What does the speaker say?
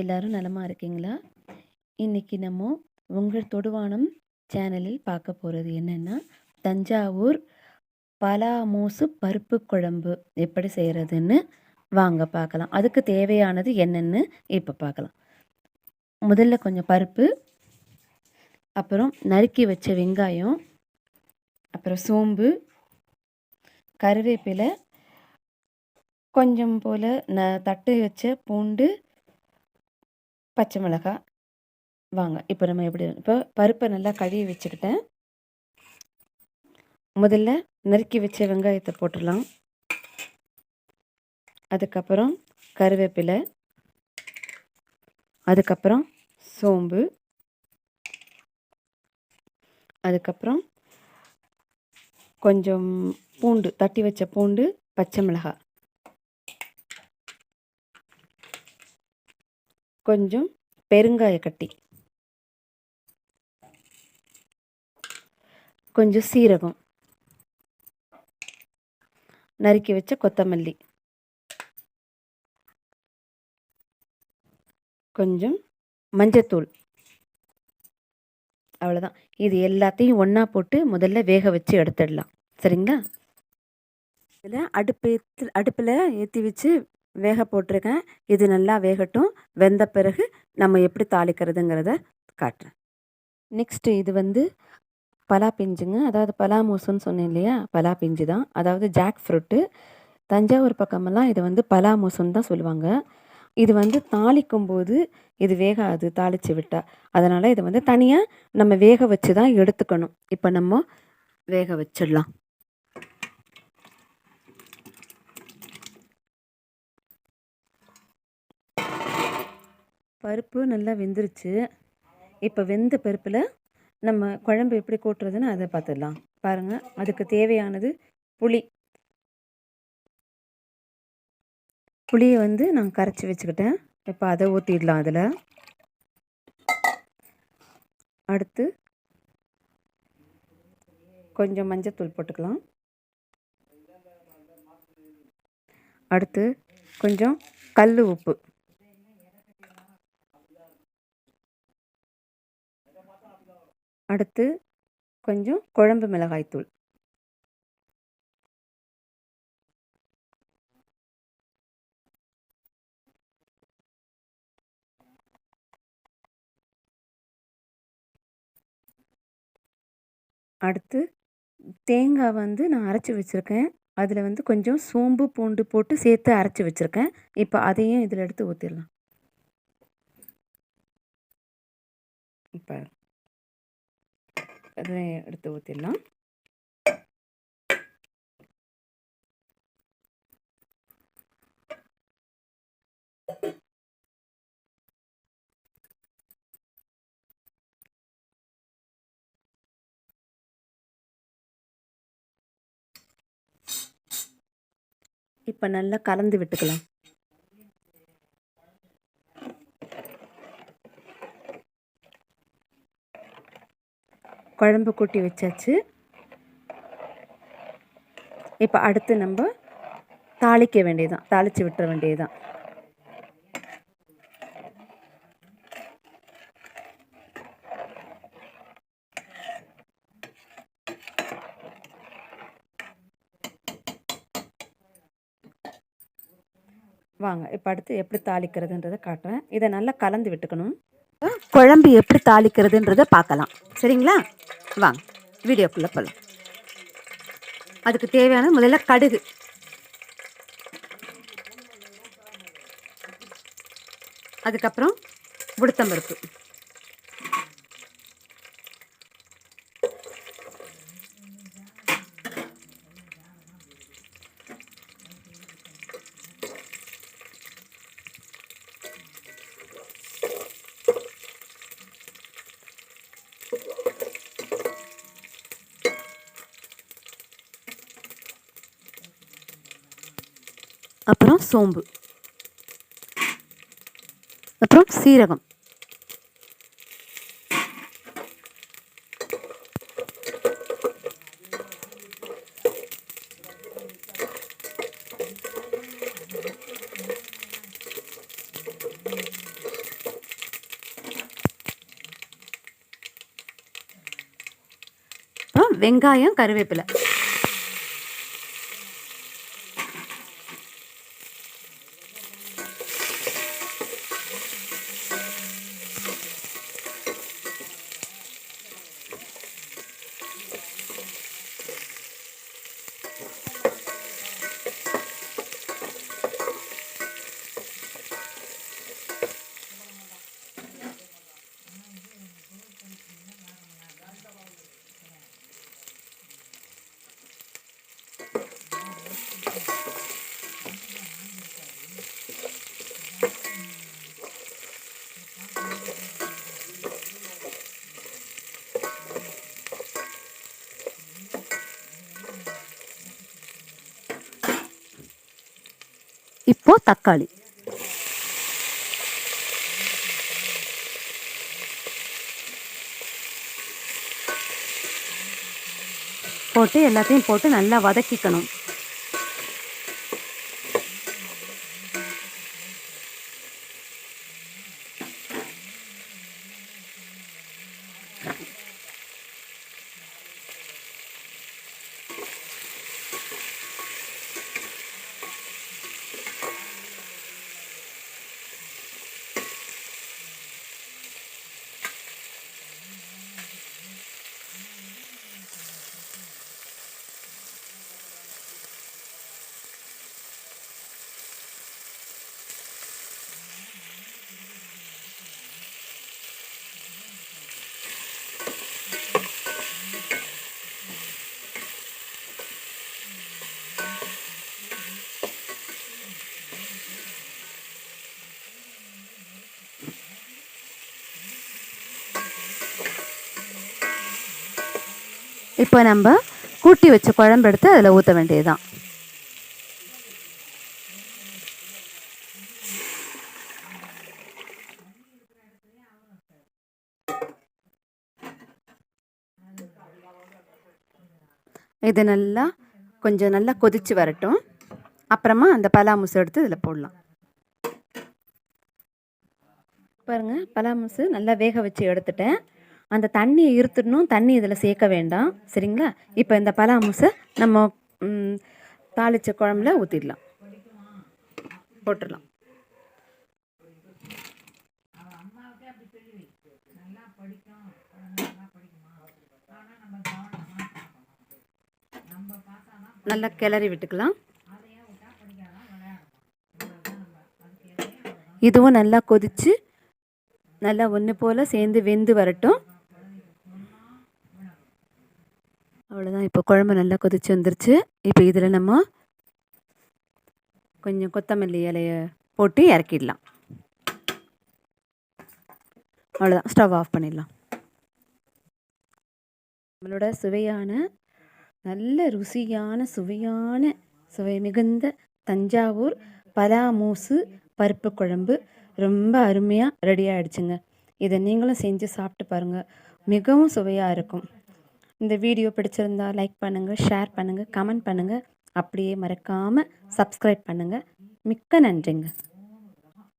எல்லாரும் நலமாக இருக்கீங்களா? இன்றைக்கி நம்ம உங்கள் தொடுவானம் சேனலில் பார்க்க போகிறது என்னென்னா தஞ்சாவூர் பலாமூசு பருப்பு குழம்பு எப்படி செய்கிறதுன்னு வாங்க பார்க்கலாம். அதுக்கு தேவையானது என்னென்னு இப்போ பார்க்கலாம். முதல்ல கொஞ்சம் பருப்பு, அப்புறம் நறுக்கி வச்ச வெங்காயம், அப்புறம் சோம்பு, கருவேப்பிலை, கொஞ்சம் போல் ந தட்டு வச்ச பூண்டு, பச்சை மிளகாய். வாங்க இப்போ நம்ம எப்படி இப்போ பருப்பை நல்லா கழுவி வச்சுக்கிட்டேன். முதல்ல நறுக்கி வச்ச வெங்காயத்தை போட்டுடலாம். அதுக்கப்புறம் கருவேப்பிலை. அதுக்கப்புறம் சோம்பு. அதுக்கப்புறம் கொஞ்சம் பூண்டு, தட்டி வச்ச பூண்டு, பச்சை மிளகாய். கொஞ்சம் பெருங்காய கட்டி. கொஞ்சம் சீரகம். நறுக்கி வச்ச கொத்தமல்லி. கொஞ்சம் மஞ்சத்தூள். அவ்வளோதான். இது எல்லாத்தையும் ஒன்றா போட்டு முதல்ல வேக வச்சு எடுத்துடலாம். சரிங்களா? இதில் அடுப்பு ஏத்து அடுப்பில் ஏற்றி வச்சு வேக போட்டிருக்கேன். இது நல்லா வேகட்டும். வெந்த பிறகு நம்ம எப்படி தாளிக்கிறதுங்கிறத காட்டுறேன். நெக்ஸ்ட்டு இது வந்து பலா பிஞ்சுங்க. அதாவது பலாமூசுன்னு சொன்னேன் இல்லையா? பலா பிஞ்சு தான். அதாவது ஜாக் ஃப்ரூட்டு. தஞ்சாவூர் பக்கமெல்லாம் இதை வந்து பலாமூசுன்னு தான் சொல்லுவாங்க. இது வந்து தாளிக்கும்போது இது வேகாது தாளித்து விட்டால் அதனால் இதை வந்து தனியாக நம்ம வேக வச்சு தான் எடுத்துக்கணும். இப்போ நம்ம வேக வச்சிடலாம். பருப்பு நல்லா வெந்துருச்சு. இப்போ வெந்த பருப்பில் நம்ம குழம்பு எப்படி கூட்டுறதுன்னு அதை பார்த்துடலாம். பாருங்கள் அதுக்கு தேவையானது புளி. புளியை வந்து நான் கரைச்சி வச்சுக்கிட்டேன். இப்போ அதை ஊற்றிடலாம் அதில். அடுத்து கொஞ்சம் மஞ்சத்தூள் போட்டுக்கலாம். அடுத்து கொஞ்சம் கல் உப்பு. அடுத்து கொஞ்சம் குழம்பு மிளகாய்த்தூள் அடுத்து தேங்காய் வந்து நான் அரைச்சி வச்சுருக்கேன். அதில் வந்து கொஞ்சம் சோம்பு, பூண்டு போட்டு சேர்த்து அரைச்சி வச்சுருக்கேன். இப்போ அதையும் இதில் எடுத்து ஊற்றிடலாம். இப்போ அதை எடுத்து ஊற்றிடலாம். இப்போ நல்லா கலந்து விட்டுக்கலாம். குழம்பு கூட்டி வச்சாச்சு. இப்போ அடுத்து நம்ம தாளிக்க வேண்டியதுதான். தாளித்து விட்டுற வேண்டியதுதான். வாங்க இப்போ அடுத்து எப்படி தாளிக்கிறதுன்றதை காட்டுறேன். இதை நல்லா கலந்து விட்டுக்கணும். குழம்பு எப்படி தாளிக்கிறதுன்றதை பார்க்கலாம். சரிங்களா? வாங்க வீடியோக்குள்ளே போகலாம். அதுக்கு தேவையான முதல்ல கடுகு. அதுக்கப்புறம் உளுத்தம்பருப்பு. அப்புறம் சோம்பு. அப்புறம் சீரகம். வெங்காயம் கருவேப்பிலை. தக்காளி. போட்டு எல்லாத்தையும் போட்டு நல்லா வதக்கிக்கணும். இப்போ நம்ம கூட்டி வச்ச குழம்பு எடுத்து அதில் ஊற்ற வேண்டியது தான் இது நல்லா கொஞ்சம் நல்லா கொதிச்சு வரட்டும். அப்புறமா அந்த பலாமுசு எடுத்து இதில் போடலாம். பாருங்கள் பலாமுசு நல்லா வேக வச்சு எடுத்துட்டேன். அந்த தண்ணியை இருத்துடணும் தண்ணி இதில் சேர்க்க வேண்டாம். சரிங்களா? இப்போ இந்த பலாமுசை நம்ம ம், தாளிச்ச குழம்புல ஊற்றிடலாம் போட்டுடலாம். நல்லா கிளறி விட்டுக்கலாம். இதுவும் நல்லா கொதிச்சு நல்லா ஒன்று போல் சேர்ந்து வெந்து வரட்டும். அவ்வளோதான் இப்போ குழம்பு நல்லா கொதிச்சு வந்துருச்சு. இப்போ இதில் நம்ம கொஞ்சம் கொத்தமல்லி இலையை போட்டு இறக்கிடலாம். அவ்வளோதான் ஸ்டவ் ஆஃப் பண்ணிடலாம். நம்மளோட சுவையான நல்ல ருசியான சுவையான சுவை மிகுந்த தஞ்சாவூர் பலாமூசு பருப்பு குழம்பு ரொம்ப அருமையாக ரெடி ஆகிடுச்சுங்க இதை நீங்களும் செஞ்சு சாப்பிட்டு பாருங்கள் மிகவும் சுவையாக இருக்கும். இந்த வீடியோ பிடிச்சிருந்தா லைக் பண்ணுங்கள் ஷேர் பண்ணுங்கள் கமெண்ட் பண்ணுங்கள் அப்படியே மறக்காமல் சப்ஸ்கிரைப் பண்ணுங்கள் மிக்க நன்றிங்க.